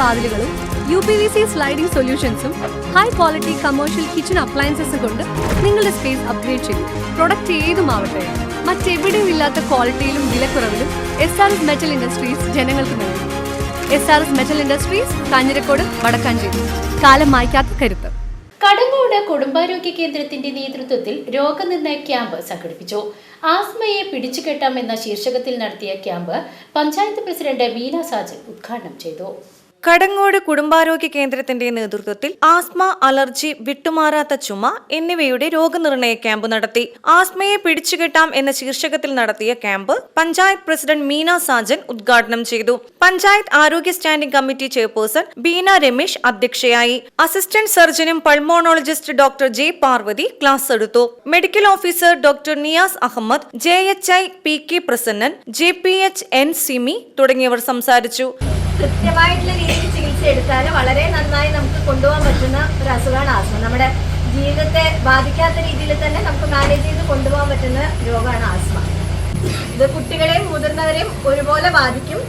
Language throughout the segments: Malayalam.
വാതിലുകളും U P V C sliding സൊല്യൂഷൻസും high quality commercial kitchen അപ്ലയൻസസും കൊണ്ട് നിങ്ങളുടെ സ്പേസ് അപ്ഗ്രേഡ് ചെയ്യും പ്രൊഡക്റ്റ് ഏതുമാവട്ടെ മറ്റെവിടെയും ഇല്ലാത്ത ക്വാളിറ്റിയിലും വിലക്കുറവിലും S R S metal industries ജനങ്ങൾക്ക് നൽകും. S R S metal industries Kanjirakode Vadakkanchery. കാലം മായ്ക്കാത്ത കരുത്ത്. കടങ്ങോട് കുടുംബാരോഗ്യ കേന്ദ്രത്തിന്റെ നേതൃത്വത്തിൽ രോഗനിർണയ ക്യാമ്പ് സംഘടിപ്പിച്ചു. ആസ്മയെ പിടിച്ചുകെട്ടാം എന്ന ശീർഷകത്തിൽ നടത്തിയ ക്യാമ്പ് പഞ്ചായത്ത് പ്രസിഡന്റ് വീണ സാജൻ ഉദ്ഘാടനം ചെയ്തു. കടങ്ങോട് കുടുംബാരോഗ്യ കേന്ദ്രത്തിന്റെ നേതൃത്വത്തിൽ ആസ്മ അലർജി വിട്ടുമാറാത്ത ചുമ എന്നിവയുടെ രോഗനിർണയ ക്യാമ്പ് നടത്തി. ആസ്മയെ പിടിച്ചുകെട്ടാം എന്ന ശീർഷകത്തിൽ നടത്തിയ ക്യാമ്പ് പഞ്ചായത്ത് പ്രസിഡന്റ് മീന സാജൻ ഉദ്ഘാടനം ചെയ്തു. പഞ്ചായത്ത് ആരോഗ്യ standing committee chairperson Beena Ramesh അധ്യക്ഷയായി. Assistant സർജനും pulmonologist doctor J Parvathy class എടുത്തു. Medical officer doctor Niyas Ahammed J H I P K Prasannan J P H N Simi തുടങ്ങിയവർ സംസാരിച്ചു. കൃത്യമായിട്ടുള്ള രീതിയിൽ ചികിത്സ എടുത്താൽ വളരെ നന്നായി നമുക്ക് കൊണ്ടുപോകാൻ പറ്റുന്ന ഒരു അസുഖമാണ് ആസ്മ. നമ്മുടെ ജീവിതത്തെ ബാധിക്കാത്ത രീതിയിൽ തന്നെ നമുക്ക് മാനേജ് ചെയ്ത് കൊണ്ടുപോകാൻ പറ്റുന്ന രോഗമാണ് ആസ്മ. ഇത് കുട്ടികളെയും മുതിർന്നവരെയും ഒരുപോലെ ബാധിക്കും.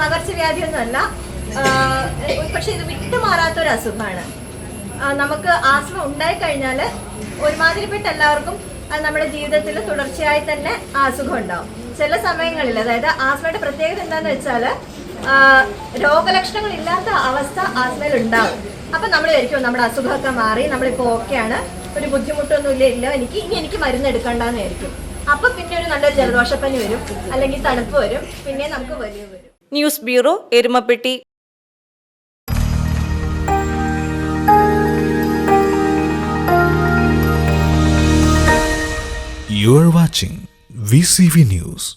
പകർച്ചവ്യാധിയൊന്നുമല്ല. പക്ഷെ ഇത് വിട്ടുമാറാത്ത ഒരു അസുഖമാണ്. നമുക്ക് ആസ്മ ഉണ്ടായി കഴിഞ്ഞാൽ ഒരുമാതിരിപ്പെട്ട എല്ലാവർക്കും നമ്മുടെ ജീവിതത്തിൽ തുടർച്ചയായി തന്നെ അസുഖം ഉണ്ടാവും. ചില സമയങ്ങളിൽ അതായത് ആസ്മയുടെ പ്രത്യേകത എന്താണെന്ന് വെച്ചാൽ രോഗലക്ഷണങ്ങൾ ഇല്ലാത്ത അവസ്ഥ ആസ്മയിൽ ഉണ്ടാവും അപ്പൊ നമ്മൾ വിചാരിക്കും നമ്മുടെ അസുഖമൊക്കെ മാറി നമ്മളിപ്പോൾ ഓക്കെയാണ്. ഒരു ബുദ്ധിമുട്ടൊന്നുമില്ല ഇല്ല ഇല്ല എനിക്ക് ഇനി എനിക്ക് മരുന്ന് എടുക്കണ്ടെന്ന് വിചാരിക്കും. അപ്പൊ പിന്നെ ഒരു നല്ലൊരു ജലദോഷപ്പനി വരും അല്ലെങ്കിൽ തണുപ്പ് വരും പിന്നെ നമുക്ക് വലിയ വരും. News bureau Erumapetty. You are watching VCV News.